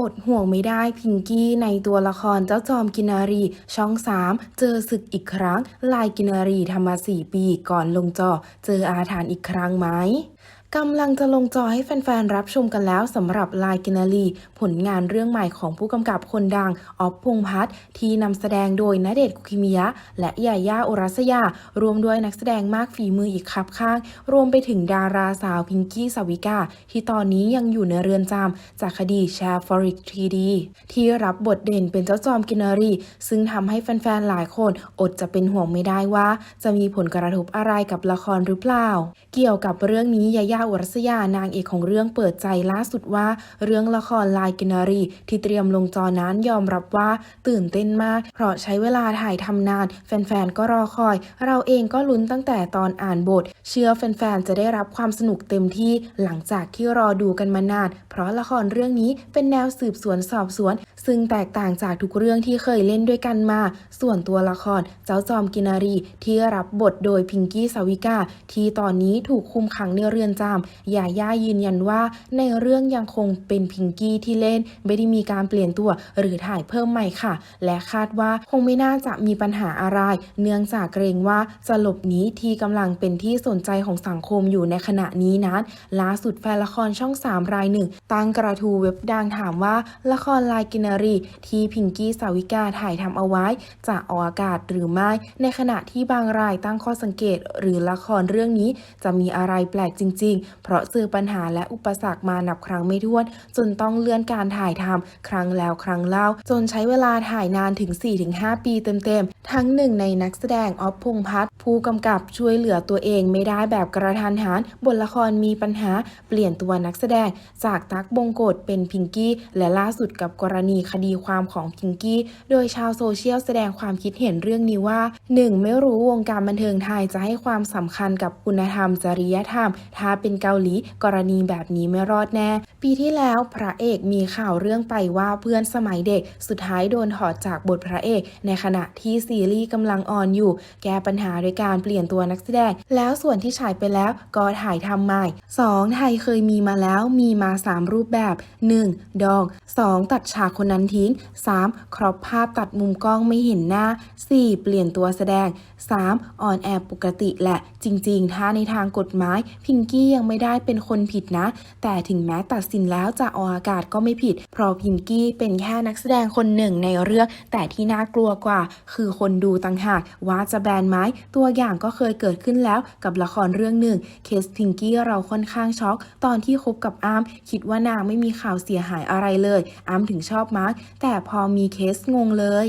อดห่วงไม่ได้พิงกี้ในตัวละครเจ้าจอมกินารี ช่อง 3 เจอศึกอีกครั้ง ลายกินนารีทำมา 4 ปีก่อนลงจอ เจออาถรรพ์อีกครั้งไหม กำลังจะลงจอให้แฟนๆ รับชมกันแล้วสำหรับลายกินนารีผลงานเรื่องใหม่ของผู้กำกับคนดัง ออฟพงพัฒน์ที่นำแสดงโดยณเดชน์คุกิมิยะ และยาย่าอุรัสยา รวมด้วยนักแสดงมากฝีมืออีกครับข้าง รวมไปถึงดาราสาวพิงกี้สาวิกา ที่ตอนนี้ยังอยู่ในเรือนจำจากคดีแชร์ฟอริกทีดีที่รับบทเด่นเป็นเจ้าจอมกินนารีซึ่งทำให้แฟนๆ หลายคนอดจะเป็นห่วงไม่ได้ว่า จะมีผลกระทบอะไรกับละครหรือเปล่า เกี่ยวกับเรื่องนี้ยาย่าอุรัสยานางเอกของเรื่องเปิดใจล่าสุดว่า เรื่องละครลายกินารี ที่เตรียมลงจอนั้นยอมรับว่าตื่นเต้นมาก เพราะใช้เวลาถ่ายทำนาน แฟนๆ ก็รอคอย เราเองก็ลุ้นตั้งแต่ตอนอ่านบท เชื่อแฟนๆ จะได้รับความสนุกเต็มที่หลังจากที่รอดูกันมานาน เพราะละครเรื่องนี้เป็นแนวสืบสวนสอบสวน ซึ่งแตกต่างจากทุกเรื่องที่เคยเล่นด้วยกันมา ส่วนตัวละครเจ้าจอมกินนารีที่รับบทโดยพิงกี้สาวิกาที่ตอนนี้ถูกคุมขังในเรือนจำยาย่ายืนยันว่า ในเรื่องยังคงเป็นพิงกี้ที่เล่น ไม่ได้มีการเปลี่ยนตัวหรือถ่ายเพิ่มใหม่ค่ะ และคาดว่าคงไม่น่าจะมีปัญหาอะไร เนื่องจากเกรงว่าจะหลบหนีที่กำลังเป็นที่สนใจของสังคมอยู่ในขณะนี้นั้นล่าสุดแฟนละครช่อง 3 รายหนึ่งตั้งกระทู้เว็บดังถามว่า ละครลายกินนารี ที่พิงกี้สาวิกาถ่ายทำเอาไว้ จะออกอากาศหรือไม่ ในขณะที่บางรายตั้งข้อสังเกต หรือละครเรื่องนี้จะมีอะไรแปลกจริงๆเพราะเจอปัญหาและอุปสรรคมานับครั้งไม่ถ้วน จนต้องเลื่อนการถ่ายทำครั้งแล้วครั้งเล่า จนใช้เวลาถ่ายนานถึง 4-5 ปีเต็มๆ ทั้งหนึ่งในนักแสดงออฟพงพัฒน์ผู้กำกับช่วยเหลือตัวเองไม่ได้แบบกระทันหันบทละครมีปัญหาเปลี่ยนตัวนักแสดง จากตักบงกฎเป็นพิงกี้ และล่าสุดกับกรณีคดีความของพิงกี้ โดยชาวโซเชียลแสดงความคิดเห็นเรื่องนี้ว่า 1. ไม่รู้วงการบันเทิงไทยจะให้ความสำคัญกับคุณธรรมจริยธรรมถ้าเป็นเกาหลี กรณีแบบนี้ไม่รอดแน่ ปีที่แล้วพระเอกมีข่าวเรื่องไปว่าเพื่อนสมัยเด็ก สุดท้ายโดนถอดจากบทพระเอก ในขณะที่ซีรีส์กำลังออนอยู่ แก้ปัญหาโดยการเปลี่ยนตัวนักแสดง แล้วส่วนที่ฉายไปแล้วก็ถ่ายทำใหม่ 2. ไทยเคยมีมาแล้วมีมา 3 รูปแบบ 1. ดอง 2. ตัดฉากคนนั้นทิ้ง 3. ครอบภาพตัดมุมกล้องไม่เห็นหน้า 4. เปลี่ยนตัวแสดง 3. ออนแอร์ปกติแหละ จริง ๆ ถ้าในทางกฎหมายพิงกี้ยังไม่ได้เป็นคนผิดนะ แต่ถึงแม้ตัดสินแล้วจะออกอากาศก็ไม่ผิด เพราะพิงกี้เป็นแค่นักแสดงคนหนึ่งในเรื่อง แต่ที่น่ากลัวกว่า คือคนดูต่างหากว่าจะแบนไหมตัวอย่างก็เคยเกิดขึ้นแล้วกับละครเรื่องหนึ่ง เคสพิงกี้เราค่อนข้างช็อก ตอนที่คบกับอาร์มคิดว่านางไม่มีข่าวเสียหายอะไรเลยอาร์มถึงชอบมาร์กแต่พอมีเคสงงเลย